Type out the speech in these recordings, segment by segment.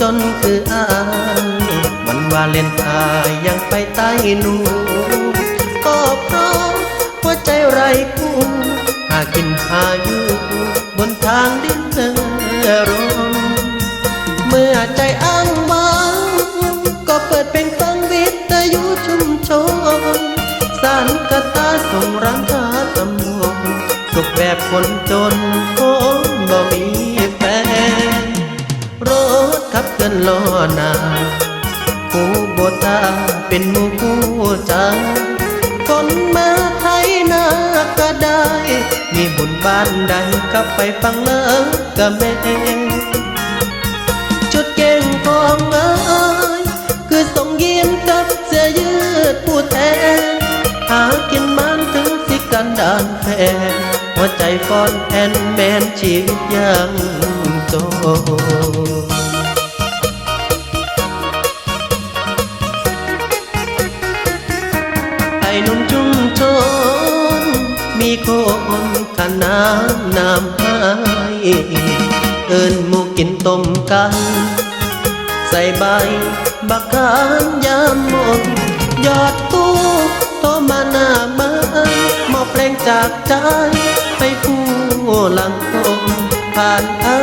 จนคืออายวันวาเลนไทน์ยังไปใต้นูก็เพราะหัวใจไรคู่หากินหาอยู่บนทางดินเนรมเมื่อใจอ้างว้างก็เปิดเป็นฟังวิทยุชุมชนสารกตาส่งร้านค้าตำบลสุขแบบคนจน นล้อหน้าหูโบตาเป็นมูคู่ใจคนมาไทยนาก็ได้ มีบุญบ้านใดก็ไปฟังเลิกกับแม่จุดเก่งของเอ้ยคือส่งยิ้มกับเสื้อยืดผู้แทนหากินมันถึงสิกันดานแฟนหัวใจฟอนแอนแมนชีวิตยังโต คนขนานนามให้เอิญหมูกินต้มกัน ใส่ใบบักขามยามมนยอดตู้โทรมาหน้าบ้านมอบเพลงจากใจให้ผู้หลังคมผ่านไอ้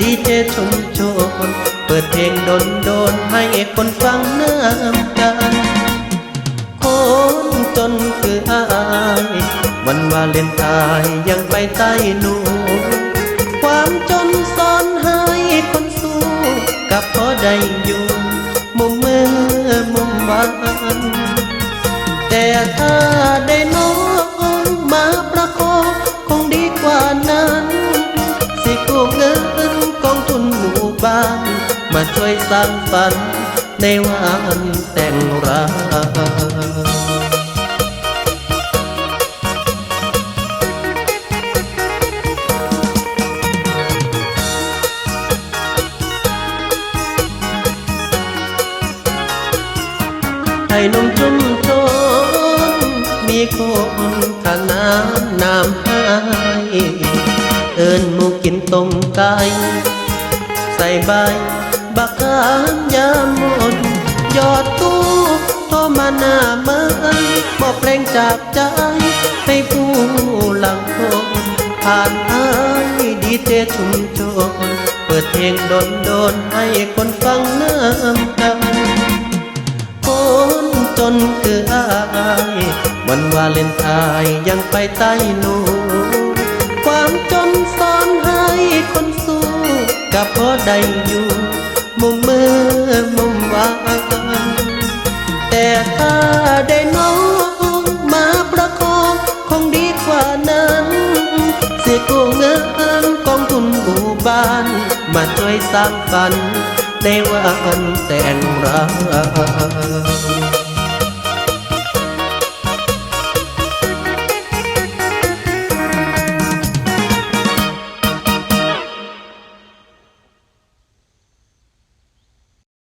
ดีเจชุมชนเปิดเพลงโดนโดนๆให้คนฟังน้ำกันคนจนคืออาย วันวาเลนไทน์ยังไปใต้นูความจนซ่อนให้คนสู้กับพอได้อยู่ มุมมือมุมวันแต่ถ้าได้น้องมาประคองคงดีกว่านั้น สิกู้เงินกองทุนหมู่บ้าน มาช่วยสร้างฝันในวันแต่งรา ให้นมจุ้มชนมีคนขนานนามให้เอิญหมูกินต้มไก่ใส่ใบบักขามยามมนยอดตู้โทมาหน้าไม้บอกเพลงจากใจให้ผู้หลังคนผ่านไอ้ดีเจชุมชนเปิดเพลงโดนโดนๆให้คนฟังน้ำกันค นจนคืออายวันวาเลนไทน์ยังไปใต้นูความจนซ่อนให้คนสู้กับพอได้อยู่มุมมือมุมวานแต่ถ้าได้น้องมาประคองคงดีกว่านั้นเสียกู้เงินกองทุนหมู่บ้าน มาช่วยสร้างฝันในวันแต่งรัก